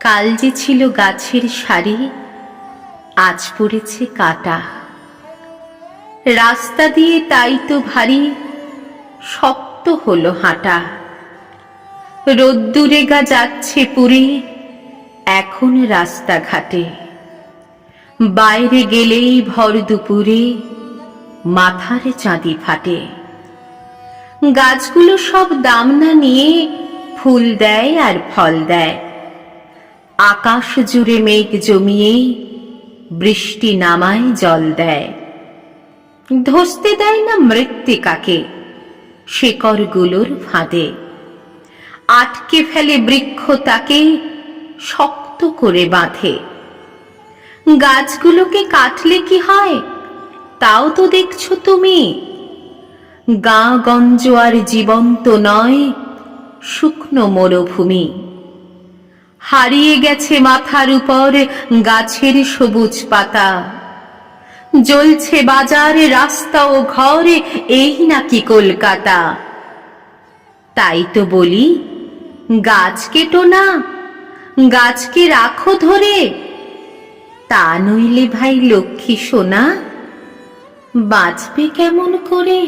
কাল যে ছিল গাছের সারি, আজ পড়েছে কাটা। রাস্তা দিয়ে তাই তো ভারী, শক্ত হলো হাঁটা। রোদ্দুরে গা যাচ্ছে পুরে, এখন রাস্তাঘাটে। বাইরে গেলেই ভর দুপুরে, মাথার চাঁদি ফাটে। গাছগুলো সব দাম না নিয়ে ফুল দেয় আর ফল দেয়। আকাশ জুড়ে মেঘ জমিয়ে বৃষ্টি নামায় জল দেয়। ধসতে দেয় না মৃত্তিকাকে, শেকড়গুলোর ফাঁদে। আটকে ফেলে বৃক্ষ তাকে শক্ত করে বাঁধে। গাছগুলোকে কাটলে কি হয়? তাও তো দেখছ তুমি। গা গঞ্জ আর জীবন্ত নয় শুকনো মরুভূমি। হারিয়ে গেছে মাথার উপর গাছের সবুজ পাতা। জ্বলছে বাজারে, রাস্তা ও ঘরে, এই নাকি কলকাতা। তাই তো বলি, গাছ কেটো না, গাছকে রাখো ধরে। তা নইলে ভাই লক্ষ্মী সোনা, বাঁচবে কেমন করে?